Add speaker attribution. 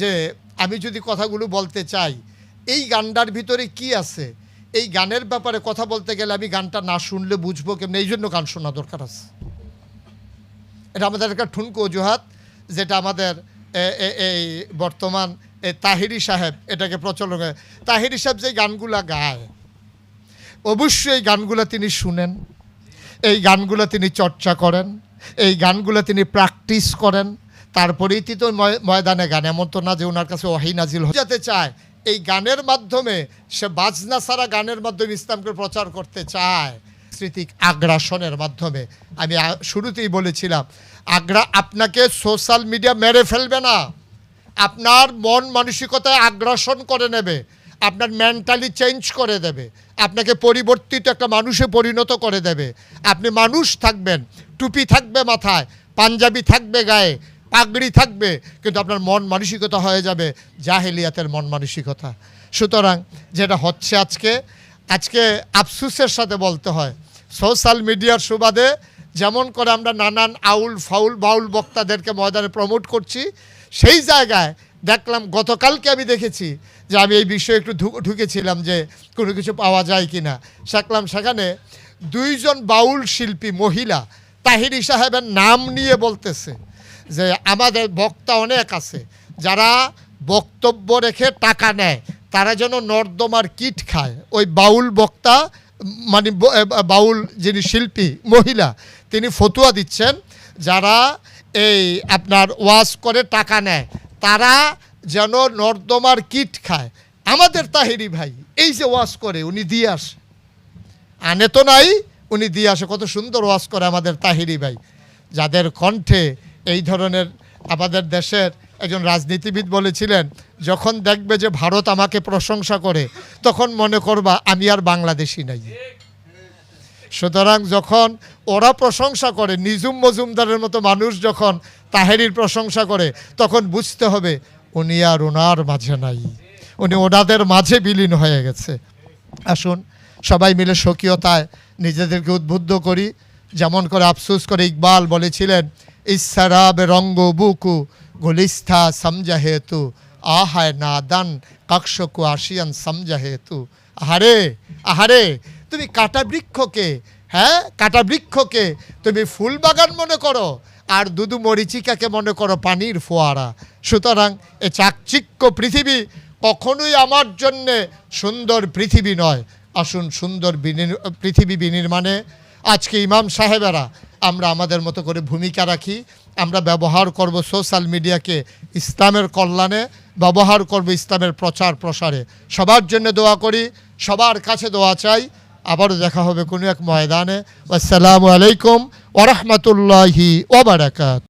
Speaker 1: যে আমি যদি কথাগুলো বলতে চাই, এই গানটার ভিতরে কি আছে? এই গানের ব্যাপারে কথা বলতে গেলে আমি গানটা না শুনলে বুঝব কেমন? এই জন্য গান শোনা দরকার আছে। এটা আমাদের একটা ঠুনকো অজুহাত, যেটা আমাদের এই বর্তমান তাহিরি সাহেব এটাকে প্রচলন তাহিরি সাহেব যে গানগুলা গায়, অবশ্যই এই গানগুলো তিনি শুনেন, এই গানগুলো তিনি চর্চা করেন, এই গানগুলো তিনি প্র্যাকটিস করেন তারপরেই তো ময়- ময়দানে গান, এমন তো না যে ওনার কাছে ওয়াহি নাজিল যেতে চায়। এই গানের মাধ্যমে সে বাজনা সারা গানের মাধ্যমে ইসলামকে প্রচার করতে চায়। সাংস্কৃতিক আগ্রাসনের মাধ্যমে। আমি শুরুতেই বলেছিলাম, আগ্রা আপনাকে সোশ্যাল মিডিয়া মেরে ফেলবে না। আপনার মন মানসিকতায় আগ্রাসন করে নেবে। আপনার মেন্টালি চেঞ্জ করে দেবে। আপনাকে পরিবর্তিত একটা মানুষে পরিণত করে দেবে। আপনি মানুষ থাকবেন, টুপি থাকবে মাথায়, পাঞ্জাবি থাকবে গায়ে পাগড়ি থাকবে, কিন্তু আপনার মন মানসিকতা হয়ে যাবে, জাহেলিয়াতের মন মানসিকতা। সুতরাং যেটা হচ্ছে আজকে আজকে আফসুসের সাথে বলতে হয়, সোশ্যাল মিডিয়ার সুবাদে যেমন করে আমরা নানান আউল ফাউল বাউল বক্তাদেরকে ময়দানে প্রমোট করছি, সেই জায়গায় দেখলাম গতকালকে আমি দেখেছি যে আমি এই বিষয়ে একটু ঢুকেছিলাম যে কোনো কিছু পাওয়া যায় কি না দেখলাম সেখানে দুইজন বাউল শিল্পী মহিলা, তাহিরি সাহেবের নাম নিয়ে বলতেছে। যে আমাদের বক্তা অনেক আছে, যারা বক্তব্য রেখে টাকা নেয়, তারা যেন নর্দমার কিট খায়। ওই বাউল বক্তা মানে বাউল যিনি শিল্পী, মহিলা, তিনি ফতুয়া দিচ্ছেন, যারা এই আপনার ওয়াশ করে টাকা নেয়, তারা যেন নর্দমার কিট খায়। আমাদের তাহিরি ভাই, এই যে ওয়াশ করে, উনি দিয়ে আসে। আনে তো নাই, উনি দিয়ে আসে। কত সুন্দর ওয়াশ করে আমাদের তাহিরি ভাই। যাদের কণ্ঠে এই ধরনের আমাদের দেশের একজন রাজনীতিবিদ বলেছিলেন, যখন দেখবে যে ভারত আমাকে প্রশংসা করে, তখন মনে করবা আমি আর বাংলাদেশি নাই। সুতরাং যখন ওরা প্রশংসা করে নিজুম মজুমদারের মতো মানুষ যখন তাহেরির প্রশংসা করে, তখন বুঝতে হবে উনি আর ওনার মাঝে নাই। উনি ওনাদের মাঝে বিলীন হয়ে গেছে। আসুন সবাই মিলে স্বকীয়তায় নিজেদেরকে উদ্বুদ্ধ করি। যেমন করে আফসোস করে ইকবাল বলেছিলেন, ইসারাব রঙ্গ বুকু গুলিস্থা সমজা হেতু, আহায় না দান কক্ষকু আসিয়ান সমঝা হেতু। আহারে আহারে, তুমি কাটা বৃক্ষকে হ্যাঁ কাটা বৃক্ষকে তুমি ফুল বাগান মনে করো, আর দুদু মরিচিকাকে মনে করো পানির ফোয়ারা। সুতরাং এ চাকচিক্য পৃথিবী কখনোই আমার জন্যে সুন্দর পৃথিবী নয়। আসুন সুন্দর পৃথিবী বিনির্মাণে আজকে ইমাম সাহেবেরা, আমরা আমাদের মতো করে ভূমিকা রাখি, আমরা ব্যবহার করব সোশ্যাল মিডিয়াকে ইসলামের কল্যাণে, ব্যবহার করব ইসলামের প্রচার প্রসারে। সবার জন্য দোয়া করি, সবার কাছে দোয়া চাই। আবারও দেখা হবে কোনো এক ময়দানে। আসসালামু আলাইকুম ওরহমতুল্লাহি ওবরাকাত